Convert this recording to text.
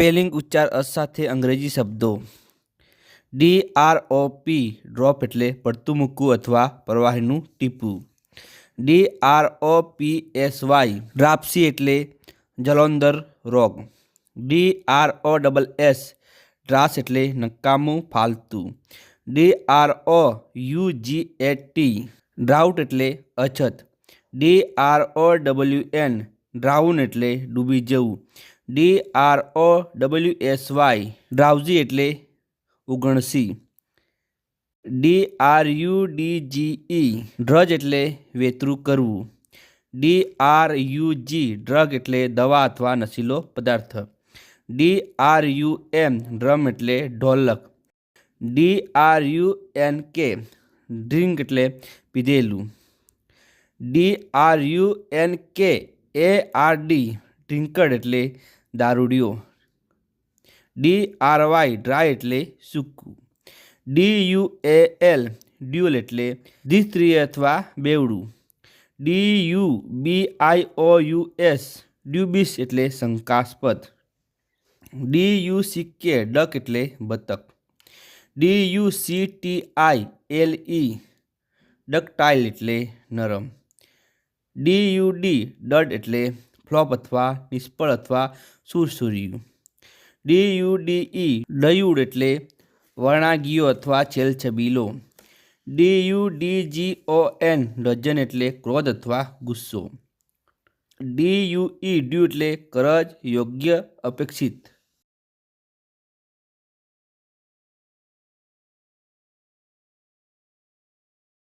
Spelling ઉચ્ચાર અસાથે અંગ્રેજી શબ્દો. D R O P drop એટલે પડતું મૂકવું અથવા પ્રવાહીનું ટીપું D R O P S Y dropsy એટલે જલોંદર રોગ. D R O double S dross એટલે નકામું, ફાલતું. D R O U G H T drought એટલે અછત. D R O W N drown એટલે ડૂબી જવું. D R O W S Y drowsy એટલે ઉગણસી. D R U D G E drudge એટલે વેતરું કરવું. D R U G drug એટલે દવા અથવા નશીલો પદાર્થ. D R U M drum એટલે ઢોલક. D R U N K drunk એટલે પીધેલું. D R U N K A R D drunkard એટલે દારૂડિયો. ડી આર વાય ડ્રાય એટલે સૂકું. D U A L dual એટલે દ્વિસ્ત્રીય અથવા બેવડું. D U B I O U S dubious એટલે શંકાસ્પદ. D U C K duck એટલે બતક. D U C T I L E ductile એટલે નરમ. ડી યુ ડી ડડ એટલે ફ્લોપ અથવા નિષ્ફળ અથવા સુરસુર્યું. D U D E dude એટલે વર્ણાગીયો અથવા છેલછબીલો. D U D G O N dudgeon એટલે ક્રોધ અથવા ગુસ્સો. ડી યુ ઈ ડ્યુ એટલે કરજ, યોગ્ય, અપેક્ષિત.